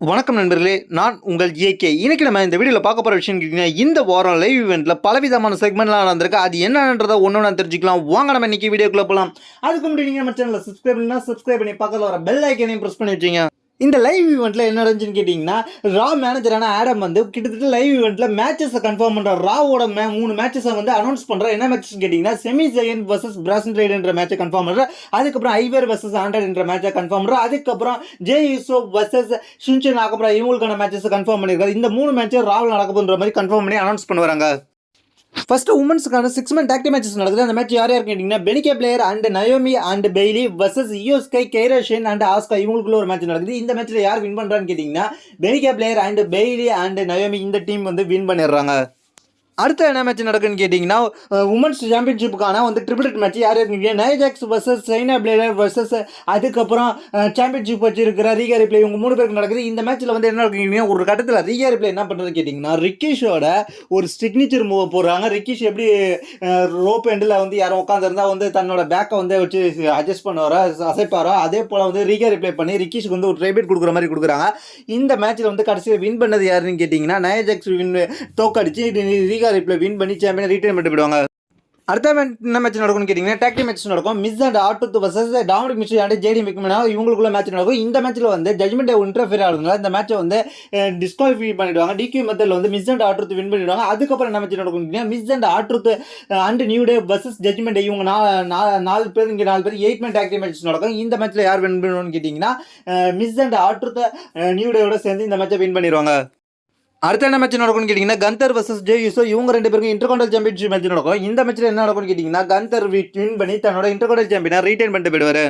வணக்கம் நண்பர்களே நான் உங்கள் ஜேகே இன்றைக்கி நம்ம இந்த வீடியோவில் பார்க்க போகிற விஷயம் கேட்டிங்கன்னா இந்த வாரம் லைவ் இவெண்ட்டில் பலவிதமான செக்மெண்ட்லாம் நடந்திருக்கு. அது என்னன்றதை ஒன்று நான் தெரிஞ்சுக்கலாம். வாங்க நம்ம இன்னைக்கு வீடியோக்குள்ளே போகலாம் அதுக்கு முன்னாடி நீங்கள் நம்ம சேனலில் சப்ஸ்கிரைப் பண்ணா சப்ஸ்கிரைப் பண்ணி பக்கத்தில் வர பெல் ஐக்கனையும் ப்ரெஸ் பண்ணி வச்சிங்க. இந்த லைவ் ஈவெண்ட்டில் என்ன நடந்துச்சுன்னு கேட்டிங்கன்னா ரா மேனேஜரான ஆடம் வந்து கிட்டத்தட்ட லைவ் ஈவெண்ட்டில் மேட்சஸை கன்ஃபார்ம் பண்ணுற ராவோட மே மூணு மேட்சஸை வந்து அனௌன்ஸ் பண்ணுற என்ன மேட்ச்னு கேட்டிங்கன்னா செமி ஜெயன் வர்சஸ் பிராசன் ரைடுன்ற மேட்சை கன்ஃபார்ம் பண்ணுற அதுக்கப்புறம் ஐவர் வர்சஸ் ஆண்ட்ராய்ட் என்ற மேட்சை கன்ஃபார்ம் பண்ணுற அதுக்கப்புறம் ஜே யூசோ வர்சஸ் ஷின்சன் அப்புறம் இவங்களுக்கான மேட்சஸை கன்ஃபார்ம் பண்ணியிருக்காரு இந்த மூணு மேட்சும் ராவில் நடக்க போன்ற மாதிரி கன்ஃபார்ம் பண்ணி அனௌன்ஸ் பண்ணுவாங்க first உமன்ஸ்க்கான six man tag team matches நடக்குது. அந்த மேட்ச் யார் யார் கேட்டிங்கன்னா Bianca Belair and Naomi and Bayley versus Iyo Sky Kairi Sane and Asuka இவங்களுக்குள்ள ஒரு மேட்ச் நடக்குது. இந்த மேட்ச்சில் யார் வின் பண்ணுறான்னு கேட்டிங்கன்னா Bianca Belair and Bayley and Naomi இந்த டீம் வந்து வின் பண்ணிடுறாங்க. அடுத்த என்ன மேட்ச் நடக்குன்னு கேட்டிங்கன்னா உமன்ஸ் சாம்பியன்ஷிப்புக்கான வந்து ட்ரிபிள் மேட்ச் யார் இருக்கீங்க நயஜாக்ஸ் வர்சஸ் சைனா பிளேயர் வர்சஸ் அதுக்கப்புறம் சாம்பியன்ஷிப் வச்சிருக்கிற ரீகா ரிப்ளே இவங்க மூணு பேருக்கு நடக்குது. இந்த மேட்ச்சில் வந்து என்ன நடக்குங்க ஒரு கட்டத்தில் ரீகா ரிப்ளே என்ன பண்ணுறது கேட்டிங்கன்னா ரிக்கிஷோட ஒரு சிக்னேச்சர் மூவ் போடுறாங்க. ரிக்கிஷ் எப்படி ரோப் எண்டில் வந்து யாரும் உட்காந்துருந்தா வந்து தன்னோட பேக்கை வந்து வச்சு அட்ஜஸ்ட் பண்ணுவாரோ அசைப்பாரோ அதே போல் வந்து ரீகா ரிப்ளை பண்ணி ரிக்கிஷ்க்கு வந்து ஒரு ட்ரைபேட் கொடுக்குற மாதிரி கொடுக்குறாங்க. இந்த மேட்ச்சில் வந்து கடைசியில் வின் பண்ணது யாருன்னு கேட்டிங்கன்னா நயஜாக்ஸ் வின் தோக்கடிச்சு ரீகா ரிப்ளே வின் பண்ணி சாம்பியன் ரீட்டைன் பண்ணிட்டு போயிடுவாங்க. அடுத்த என்ன மேட்ச் நடக்கும்னு கேட்டிங்கன்னா டேக்டி மேட்ச் நடக்கும். மிஸ் அண்ட் ஆட்டு versus Dominik Mysterio and JD McDonagh இவங்களுக்குள்ள மேட்ச் நடக்கும். இந்த மேட்ச்சில் வந்து ஜட்மெண்ட் இன்டர்ஃபியர் ஆகுதுங்களா இந்த மேட்சை வந்து டிஸ்குவாலிஃபை பண்ணிடுவாங்க. டிக்யூ மெத்தடில் வந்து மிஸ் அண்ட் ஆட்ருத்து வின் பண்ணிடுவாங்க. அதுக்கப்புறம் என்ன மேட்ச் நடக்கும் கேட்டிங்கன்னா Miz and R Truth and New Day versus Judgment இவங்க நாலு பேர் இங்கே நாலு பேர் எயிட் மேன் டேக்டி மேட்ச் நடக்கும். இந்த மேட்ச்சில் யார் வின் பண்ணுவோம்னு கேட்டிங்கன்னா மிஸ் அண்ட் ஆட்ருத்த நியூ டேவோட சேர்ந்து இந்த மேட்சை வின் பண்ணிடுவாங்க. அடுத்த என்ன மேட்ச் நடக்கும்னு கேட்டிங்கன்னா கந்தர் வர்சஸ் ஜே யூசோ இவங்க ரெண்டு பேருக்கும் இன்டர்காண்டல் சாம்பியன்ஷிப் மேட்ச் நடக்கும். இந்த மேட்ச்சில் என்ன நடக்கும்னு கேட்டிங்கன்னா கந்தர் வின் பண்ணி தன்னோட இன்டர்காண்டல் சாம்பியனை ரீட்டைன் பண்ணிட்டு போயிடுவார்.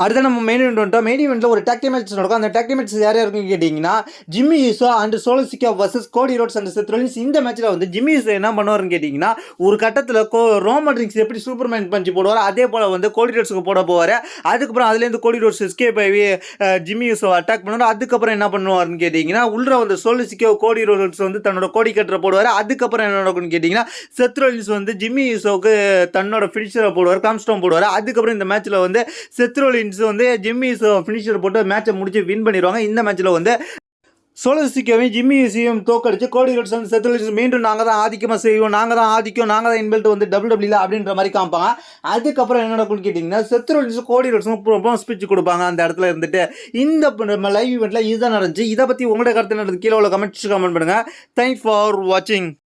அடுத்து நம்ம மெயின் இவெண்ட் வந்துட்டோம். மெயின் இவெண்ட்டில் ஒரு டேக்டி மேட்ச் நடக்கும். அந்த டேக்டி மேட்ச் யார் யாருக்குன்னு கேட்டிங்கன்னா Jimmy Uso and Solo Sikoa versus Cody Rhodes and Seth Rollins இந்த மேட்ச்சில் வந்து ஜிம்மி யூசோ என்ன பண்ணுவாருன்னு கேட்டிங்கன்னா ஒரு கட்டத்தில் கோ ரோமன் ரிங்ஸ் எப்படி சூப்பர்மேன் பஞ்சு போடுவார் அதே போல் வந்து கோடி ரோட்ஸுக்கு போட போவார். அதுக்கப்புறம் அதுலேருந்து கோடி ரோட்ஸ் எஸ்கேப் ஆகி ஜிம்மி யூசோ அட்டாக் பண்ணுவார். அதுக்கப்புறம் என்ன பண்ணுவார்னு கேட்டிங்கன்னா உள்ள வந்து சோலசிக்கோ கோடி ரோட்ஸ் வந்து தன்னோட கோடி கட்டுற போடுவார். அதுக்கப்புறம் என்ன நடக்கும்னு கேட்டிங்கன்னா செத்ரோலின்ஸ் வந்து ஜிம்மி யூசோவுக்கு தன்னோட ஃபினிஷரை போடுவார். காம்ஸ்டோம் போடுவார். அதுக்கப்புறம் இந்த மேட்ச்சில் வந்து செத்ரோலின்ஸ் வந்து ஜிம்மி ஃபினிஷர் போட்டு மேட்சை முடிச்சு வின் பண்ணிடுவாங்க. இந்த மேட்ச்சில் வந்து சோலசிக்காவையும் ஜிம்மி யூசியும் தோக்கடிச்சு கோடி ரோட் வந்து மீண்டும் நாங்கள் தான் ஆதிக்கமாக செய்வோம். நாங்கள் தான் ஆதிக்கம் நாங்கள் தான் இன்பெல்ட் வந்து டபுள் டபிள்யூல அப்படின்ற மாதிரி காமிப்பாங்க. அதுக்கப்புறம் என்ன நடக்கும்னு கேட்டிங்கன்னா செத்ரோலின்ஸ் கோடி ரோட்ஸும் ஸ்பீச் கொடுப்பாங்க அந்த இடத்துல இருந்துட்டு. இந்த நம்ம லைவ் இவெண்ட்டில் இதுதான் நடந்துச்சு. இதை பற்றி உங்களோட கருத்து நடந்து கீழே உள்ள கமெண்ட்ஸ் கமெண்ட் பண்ணுங்கள் தேங்க்ஸ் ஃபார் வாட்சிங்